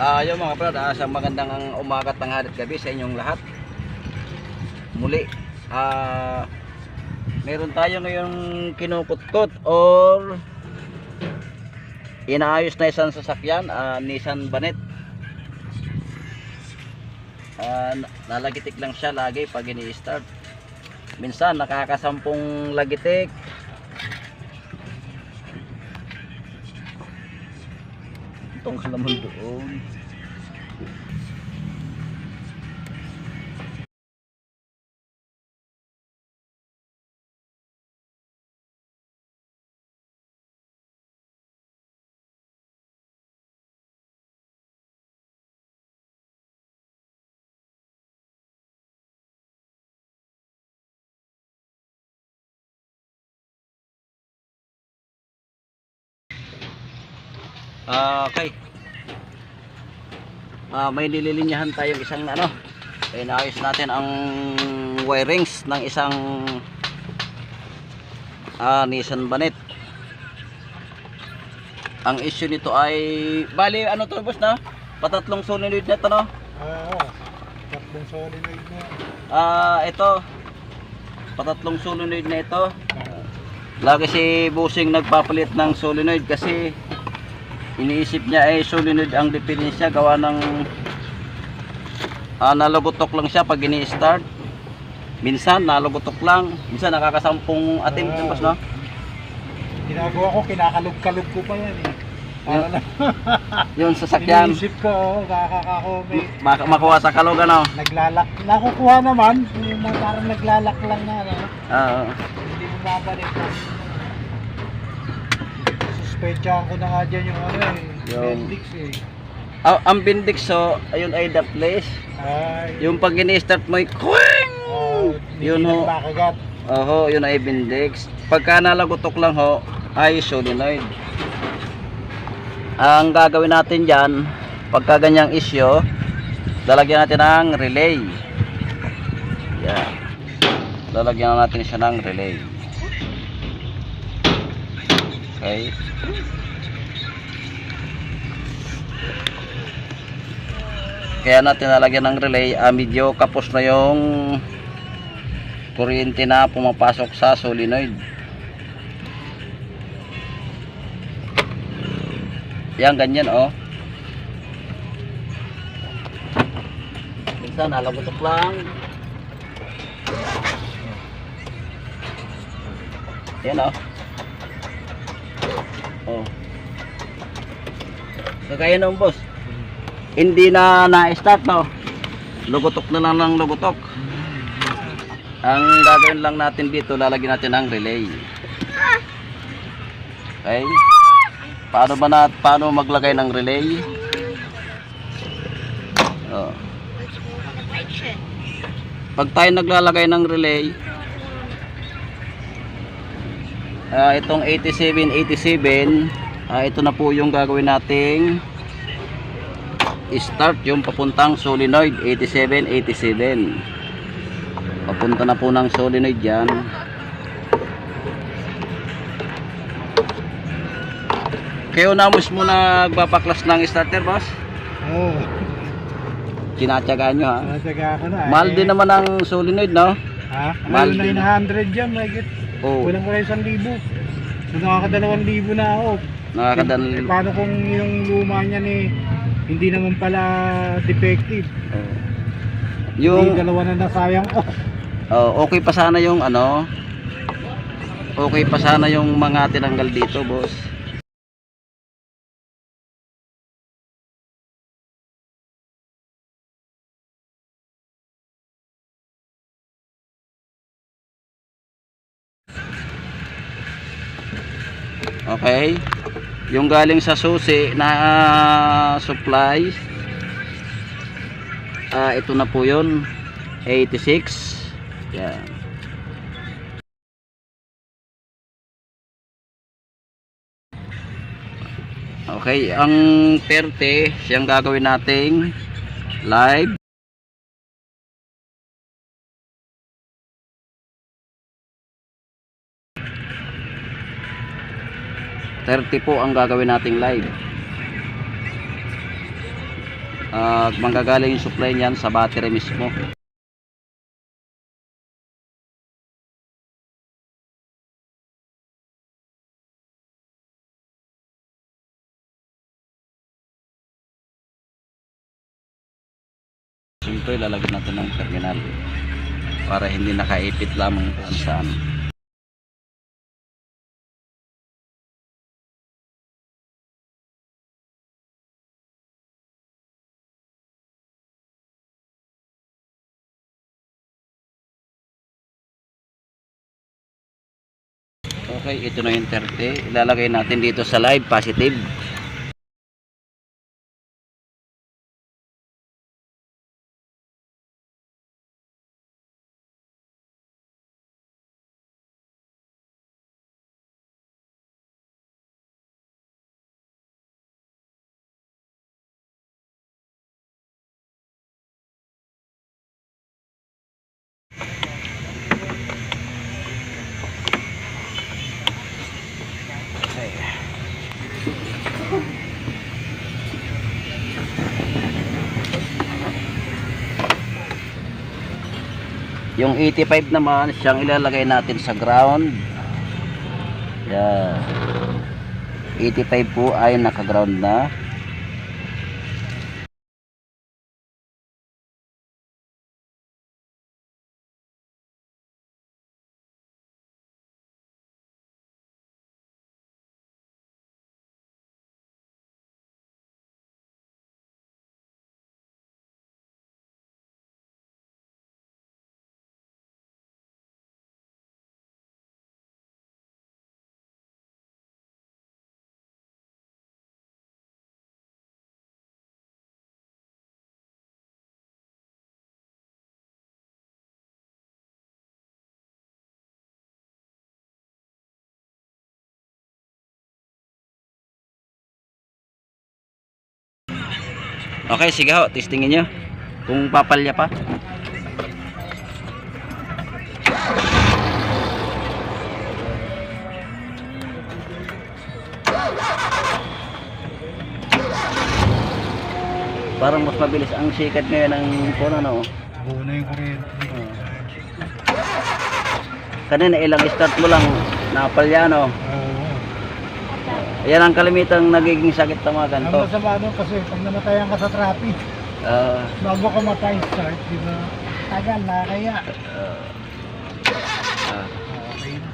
Ah, yung mga brad, ah, sa magandang umaga, tanghali at gabi sa inyong lahat. Muli, ah, meron tayo ngayong kinukutkot or inaayos na isang sasakyan, ah, Nissan Banet. Na- nalagitik lang siya lagi pag ini-start. Minsan nakakasampung lagitik. Itong halaman doon. Ah, okay. Ah, may nililinyahan tayong isang ano. Inaayos natin ang wirings ng isang ah, Nissan Banet. Ang issue nito ay bali ano to boss na? Patatlong solenoid nito no? Oo. Tatlong solenoid na. Ah, ito. Patatlong solenoid na ito. Lagi si Busing nagpapalit ng solenoid kasi iniisip niya ay solenoid ang depenensya gawa ng ah, nalagutok lang siya pag ini-start. Minsan nalagutok lang, minsan nakakasampung atim Ah. din boss no? Ginagawa ko, kinakalog-kalog ko pa yan eh. Para na, Yung sasakyan, iniisip ko, oh, kakaka ko may mak- makuha sa kalog ano. naglalak. Nakukuha naman, yung parang naglalak lang na, ano, Ah, hindi mo Suspetsahan ko na nga dyan yung ano eh, Yung- appendix eh. ah, ang bindix so, ayun ay the place. Ay, Yung pag ini-start mo, ay kuwing! oh, yun ho. Nagkakagat. Oho, yun ay bindix. Pagka nalagutok lang ho, ay solenoid. Ang gagawin natin dyan, pagka ganyang issue, lalagyan natin ng relay. Yan. Lalagyan natin siya ng relay. Okay. Kaya natin lalagyan ng relay, ah, medyo kapos na yung kuryente na pumapasok sa solenoid. Yan, ganyan oh. Minsan nalagutok lang. Yan oh. Oh. Kagaya nung boss. Hindi na na-start no. Lugutok na lang ng lugutok. Ang gagawin lang natin dito, lalagyan natin ng relay. Okay? Paano ba na, paano maglagay ng relay? Oh. Pag tayo naglalagay ng relay, ah, itong 8787, ah, ito na po yung gagawin nating start yung papuntang solenoid 8787 papunta na po ng solenoid yan kayo na mo na nagpapaklas ng starter boss Oo. kinatsagaan nyo ha Nataga ko na. mahal eh. din naman ang solenoid no Ha? Mahal din. 900 dyan, may get. Oh Kulang ko lang isang libo. So nakakadalawang libo na ako. nakakadan Eh, paano kung yung luma niya ni hindi naman pala defective? oh. Yung yung dalawa na nasayang ko. oh, okay pa sana yung ano okay pa sana yung mga tinanggal dito boss Okay. Yung galing sa susi na ah, supply ah ito na po yun. 86 yan. Okay, ang 30 siyang gagawin nating live 30 po ang gagawin nating live At manggagaling yung supply niyan sa battery mismo. Siyempre, lalagyan natin ng terminal para hindi nakaipit lamang kung saan. Okay, ito na yung 30. Ilalagay natin dito sa live positive. Yung 85 naman, siyang ilalagay natin sa ground. Yan. 85 po ay naka-ground na. Okay, sige ho, testingin nyo. Kung papalya pa. Parang mas mabilis ang sikat ngayon ng phone ano. Buo na yung kuryente. Kanina ilang start mo lang napalya no. Oo. Yan ang kalimitang nagiging sakit ng mga Ang ganito. masama nun kasi pag namatayan ka sa traffic, Ah, bago ka matay start, di ba? Tagal na kaya. ah, ah. Okay na.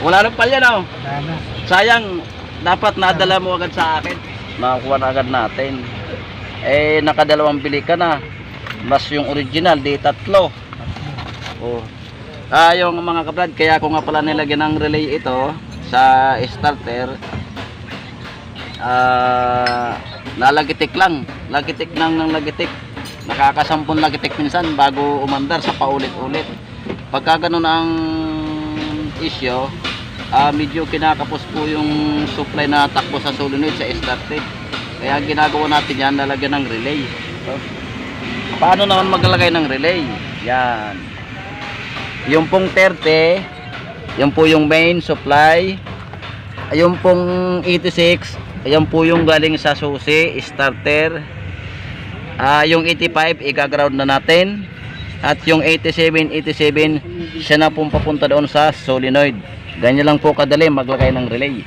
wala nang palya. Wala na. Sayang, dapat nadala mo agad sa akin. Makakuha na agad natin. Eh, nakadalawang bili ka na. Mas yung original, di tatlo. Oh. Ah, yung mga kabrad, kaya ko nga pala nilagyan ng relay ito sa starter. Ah, nalagitik lang. Lagitik lang ng lagitik. Nakakasampun lagitik minsan bago umandar sa paulit-ulit. Pagka ganun ang issue, ah medyo kinakapos po yung supply na takbo sa solenoid sa starter. Kaya ginagawa natin yan, lalagyan ng relay. So, paano naman maglalagay ng relay? Yan. Yung pong 30, yung po yung main supply. Yung pong 86, ayan po yung galing sa susi, starter. Ah, yung 85, i-ground na natin. At yung 87, 87, siya na pong papunta doon sa solenoid. Ganyan lang po kadali maglagay ng relay.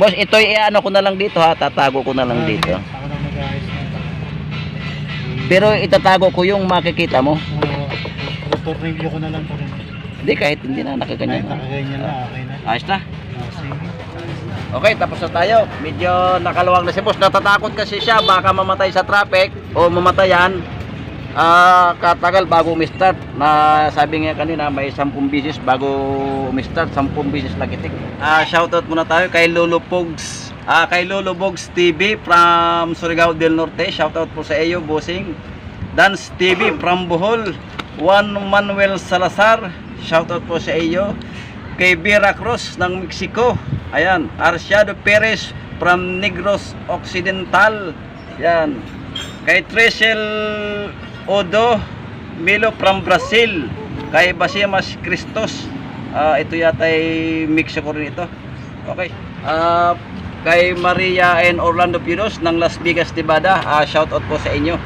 Boss, ito i-ano ko na lang dito ha, tatago ko na lang dito. Mag-ayos na. Pero itatago ko yung makikita mo. Tutornilyo ko na lang po rin. Hindi kahit hindi na nakaganyan. Kahit nakaganyan na, okay na. Ayos na. Sige. Okay, tapos na tayo. Medyo nakaluwag na si boss. Natatakot kasi siya baka mamatay sa traffic o mamatayan. Ah, katagal bago umistart. Na sabi nga kanina may 10 bisis bago umistart, 10 bisis lagitik. Ah, shoutout muna tayo kay Lolo Pogs. Ah, kay Lolo Pogs TV from Surigao del Norte. Shoutout po sa iyo, bossing. Dance TV from Bohol. Juan Manuel Salazar. Shoutout po sa iyo. Kay Vera Cruz ng Mexico. Ayan, Arciado Perez from Negros Occidental. Yan. Kay Tresel Odo Milo from Brazil. Kay Basimas Cristos. Ah, ito yata ay Mexico rin ito. Okay. Ah, kay Maria and Orlando Pinos ng Las Vegas, Nevada. Ah, shout out po sa inyo.